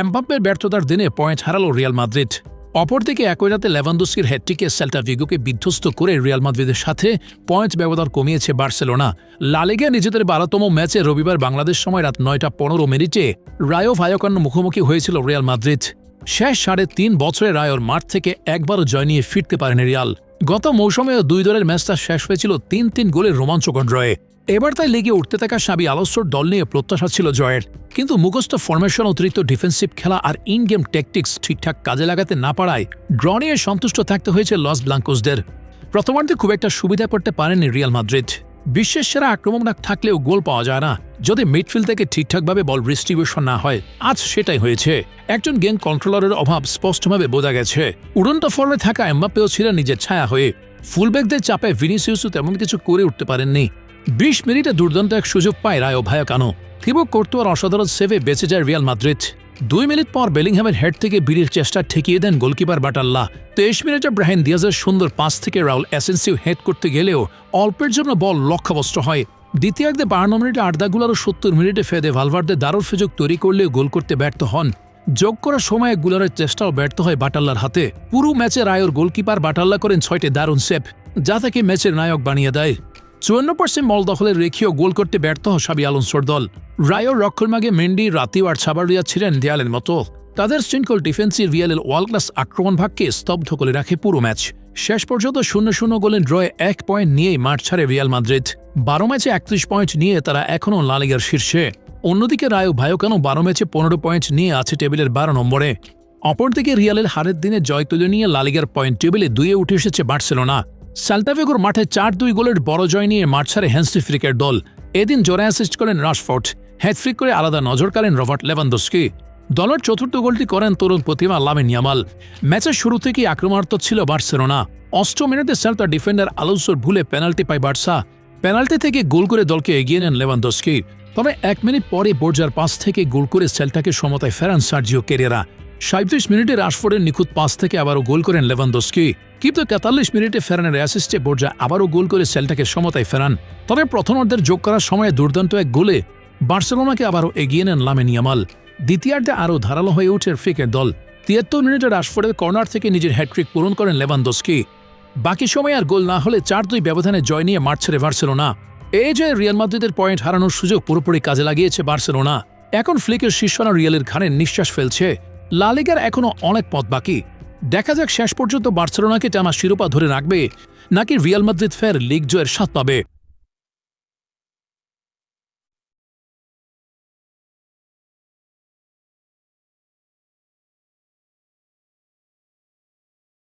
এমবাপ্পের ব্যর্থতার দিনে পয়েন্ট হারালো রিয়াল মাদ্রিদ। অপরদিকে একই রাতে লেভানদোস্কির হ্যাট্রিকে সেল্টা ভিগোকে বিধ্বস্ত করে রিয়াল মাদ্রিদের সাথে পয়েন্ট ব্যবধান কমিয়েছে বার্সেলোনা। লালিগা নিজেদের বারোতম ম্যাচে রবিবার বাংলাদেশ সময় রাত নয়টা পনেরো মিনিটে রায়ো ভায়োকান্ন মুখোমুখি হয়েছিল রিয়াল মাদ্রিদ। শেষ সাড়ে তিন বছরে রায়োর মাঠ থেকে একবারও জয় নিয়ে ফিরতে পারেনি রিয়াল। গত মৌসুমেও দুই দলের ম্যাচটা শেষ হয়েছিল তিন তিন গোলের রোমাঞ্চকর ড্রয়ে এবার তাই লেগে উঠতে থাকা সাবি আলস্যর দল নিয়ে প্রত্যাশা ছিল জয়ের। কিন্তু মুখস্থ ফরমেশন অতিরিক্ত ডিফেন্সিভ খেলা আর ইন গেম ট্যাকটিক্স ঠিকঠাক কাজে লাগাতে না পারায় ড্র নিয়ে সন্তুষ্ট থাকতে হয়েছে লস ব্লাঙ্কোসদের। প্রথমার্ধে খুব একটা সুবিধা করতে পারেনি রিয়াল মাদ্রিদ। বিশ্বের সেরা আক্রমণক থাকলেও গোল পাওয়া যায় না, যদি মিডফিল্ড থেকে ঠিকঠাকভাবে বল ডিস্ট্রিবিউশন না হয়। আজ সেটাই হয়েছে। একজন গেম কন্ট্রোলারের অভাব স্পষ্টভাবে বোঝা গেছে। উড়ন্ত ফর্মে থাকা এম্বাপ্পেও ছিলেন নিজের ছায়া হয়ে। ফুলব্যাকদের চাপে ভিনিসিউসও তেমন কিছু করে উঠতে পারেননি। বিশ মিনিটে দুর্দান্ত এক সুযোগ পায় রায় ভায়াকানো থিবো কোর্তুয়ার অসাধারণ সেভে বেঁচে যায় রিয়াল মাদ্রিদ। দুই মিনিট পর বেলিংহ্যামের হেড থেকে বিড়ির চেষ্টা ঠেকিয়ে দেন গোলকিপার বাটাল্লা। তেইশ মিনিটে ব্রাহিন দিয়াজের সুন্দর পাস থেকে রাউল অ্যাসেন্সিও হেড করতে গেলেও অল্পের জন্য বল লক্ষ্যবস্ত হয়। দ্বিতীয়ার্ধে বান্ন মিনিটে আর্দাগুলারও সত্তর মিনিটে ফেদে ভালভার্দে দারুণ সুযোগ তৈরি করলেও গোল করতে ব্যর্থ হন। যোগ করার সময় গুলারের চেষ্টাও ব্যর্থ হয় বাটাল্লার হাতে। পুরো ম্যাচে রায়র গোলকিপার বাটাল্লা করেন ছয়টি দারুণ সেভ যা তাকে ম্যাচের নায়ক বানিয়ে দেয়। চুয়ান্ন পার্সেন্ট মল দখলে রেখেও গোল করতে ব্যর্থ সাবি আলোনসোর দল। রায়র রক্ষলমাগে মেন্ডি রাতিও আর ছাবারিয়া ছিলেন দেয়ালের মতো। তাদের শৃঙ্খল ডিফেন্সিভ রিয়ালের ওয়ার্ল্ড ক্লাস আক্রমণ ভাগকে স্তব্ধ করে রাখে পুরো ম্যাচ। শেষ পর্যন্ত শূন্য শূন্য গোলের ড্রয়ে এক পয়েন্ট নিয়েই মাঠ ছাড়ে রিয়াল মাদ্রিদ। বারো ম্যাচে একত্রিশ পয়েন্ট নিয়ে তারা এখনও লালিগার শীর্ষে। অন্যদিকে রায়ো ভায়োকানো বারো ম্যাচে পনেরো পয়েন্ট নিয়ে আছে টেবিলের বারো নম্বরে। অপরদিকে রিয়ালের হারের দিনে জয় তুলে নিয়ে লালিগার পয়েন্ট টেবিলে দুয়ে উঠে এসেছে বার্সেলোনা। সাল্টাভেগোর মাঠে চার দুই গোলের বড় জয় নিয়ে মাঠ ছাড়ে হ্যান্সি ফ্রিকের দল। এদিন জোরে অ্যাসিস্ট করেন রাশফোর্ট হ্যাটফ্রিক করে আলাদা নজর রবার্ট লেভানদস্কি। দলের চতুর্থ গোলটি করেন তরুণ প্রতিমা লামিন ইয়ামাল। ম্যাচের শুরু থেকেই আক্রমণাত্মক ছিল বার্সেলোনা। অষ্টম মিনিটে সেল্টা ডিফেন্ডার আলোসোর ভুলে পেনাল্টি পায় বার্সা। পেনাল্টি থেকে গোল করে দলকে এগিয়ে নেন লেভানদস্কি। তবে এক মিনিট পরে বোর্জার পাস থেকে গোল করে সেল্টাকে সমতায় ফেরান সার্জিও কেরিয়ারা সাঁত্রিশ মিনিটে রাশফোর্ডের নিখুঁত পাস থেকে আবারও গোল করেন লেভানদস্কি। কিন্তু তেতাল্লিশ মিনিটে ফেরানের অ্যাসিস্টে বোর্জা আবারও গোল করে সেলটাকে সমতায় ফেরান। তবে প্রথমার্ধের যোগ করার সময় দুর্দান্ত এক গোলে বার্সেলোনাকে আবারও এগিয়ে নেন লামেন ইয়ামাল। দ্বিতীয়ার্ধে আরও ধারালো হয়ে ওঠে ফ্রিকের দল। তিয়াত্তর মিনিটে রাশফোর্ডের কর্নার থেকে নিজের হ্যাট্রিক পূরণ করেন লেভানদস্কি। বাকি সময় আর গোল না হলে চার দুই ব্যবধানে জয় নিয়ে মাঠ ছেড়ে বার্সেলোনা। এই যে রিয়াল মাদ্রিদের পয়েন্ট হারানোর সুযোগ পুরোপুরি কাজে লাগিয়েছে বার্সেলোনা। এখন ফ্লিকের শীর্ষনা রিয়ালের ঘাড়ে নিঃশ্বাস ফেলছে। লালিগার এখনও অনেক পথ বাকি। দেখা যাক শেষ পর্যন্ত বার্সেলোনাকে টানা শিরোপা ধরে রাখবে নাকি রিয়াল মাদ্রিদ ফের লিগ জয়ের স্বাদ পাবে।